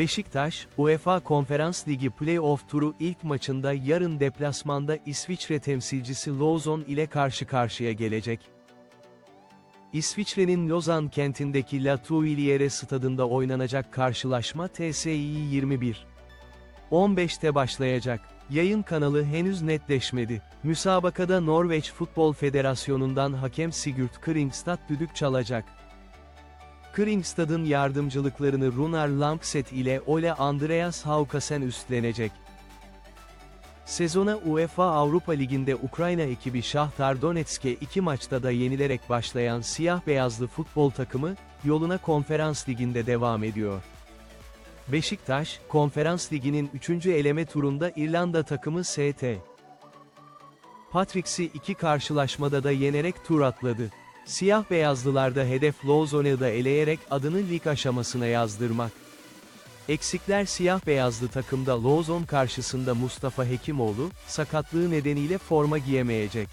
Beşiktaş, UEFA Konferans Ligi Play-off turu ilk maçında yarın deplasmanda İsviçre temsilcisi Lozon ile karşı karşıya gelecek. İsviçre'nin Lozan kentindeki La Tuiliere stadında oynanacak karşılaşma TSI 21. 15'te başlayacak. Yayın kanalı henüz netleşmedi. Müsabakada Norveç Futbol Federasyonu'ndan hakem Sigurd Kringstad düdük çalacak. Kringstad'ın yardımcılıklarını Runar Lampset ile Ole Andreas Haukasen üstlenecek. Sezona UEFA Avrupa Ligi'nde Ukrayna ekibi Şahtar Donetsk'e iki maçta da yenilerek başlayan siyah-beyazlı futbol takımı, yoluna Konferans Ligi'nde devam ediyor. Beşiktaş, Konferans Ligi'nin 3. eleme turunda İrlanda takımı ST. Patricks'i iki karşılaşmada da yenerek tur atladı. Siyah beyazlılarda hedef Lozon'u da eleyerek adını lig aşamasına yazdırmak. Eksikler siyah beyazlı takımda Lozon karşısında Mustafa Hekimoğlu, sakatlığı nedeniyle forma giyemeyecek.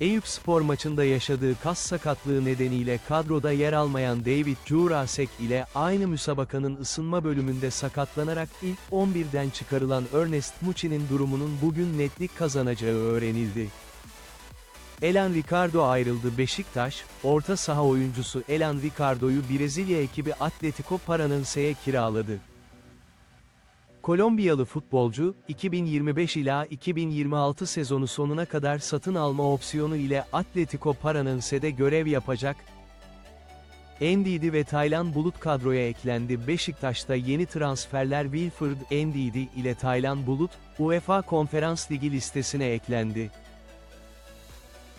Eyüp spor maçında yaşadığı kas sakatlığı nedeniyle kadroda yer almayan David Jurasek ile aynı müsabakanın ısınma bölümünde sakatlanarak ilk 11'den çıkarılan Ernest Muçi'nin durumunun bugün netlik kazanacağı öğrenildi. Elan Ricardo ayrıldı Beşiktaş, orta saha oyuncusu Elan Ricardo'yu Brezilya ekibi Atletico Paranaense'ye kiraladı. Kolombiyalı futbolcu, 2025 ila 2026 sezonu sonuna kadar satın alma opsiyonu ile Atletico Paranaense'de görev yapacak. Ndidi ve Taylan Bulut kadroya eklendi. Beşiktaş'ta yeni transferler Wilfred Ndidi ile Taylan Bulut, UEFA Konferans Ligi listesine eklendi.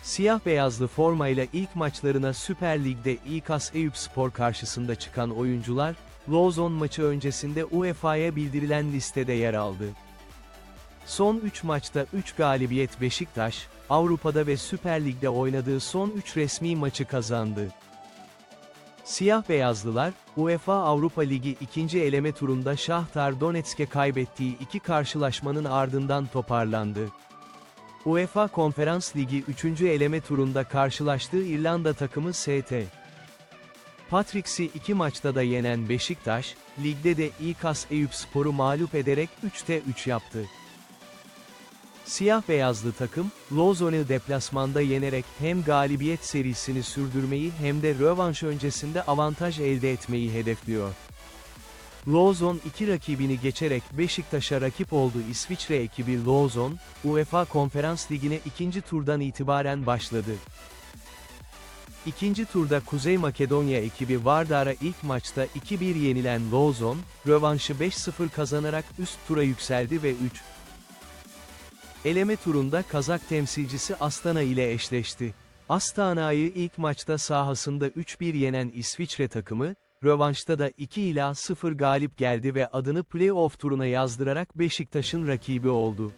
Siyah beyazlı formayla ilk maçlarına Süper Lig'de İKAS Eyüp Spor karşısında çıkan oyuncular, Lozon maçı öncesinde UEFA'ya bildirilen listede yer aldı. Son 3 maçta 3 galibiyet Beşiktaş, Avrupa'da ve Süper Lig'de oynadığı son 3 resmi maçı kazandı. Siyah beyazlılar, UEFA Avrupa Ligi ikinci eleme turunda Şahtar Donetsk'e kaybettiği iki karşılaşmanın ardından toparlandı. UEFA Konferans Ligi 3. eleme turunda karşılaştığı İrlanda takımı ST. Patricks'i iki maçta da yenen Beşiktaş, ligde de İKAS Eyüp Spor'u mağlup ederek 3'te 3 yaptı. Siyah beyazlı takım, Lozon'u deplasmanda yenerek hem galibiyet serisini sürdürmeyi hem de rövanş öncesinde avantaj elde etmeyi hedefliyor. Lozon iki rakibini geçerek Beşiktaş'a rakip oldu İsviçre ekibi Lozon, UEFA Konferans Ligi'ne ikinci turdan itibaren başladı. İkinci turda Kuzey Makedonya ekibi Vardar'a ilk maçta 2-1 yenilen Lozon, rövanşı 5-0 kazanarak üst tura yükseldi ve 3. Eleme turunda Kazak temsilcisi Astana ile eşleşti. Astana'yı ilk maçta sahasında 3-1 yenen İsviçre takımı, rövanşta da 2 ila 0 galip geldi ve adını play-off turuna yazdırarak Beşiktaş'ın rakibi oldu.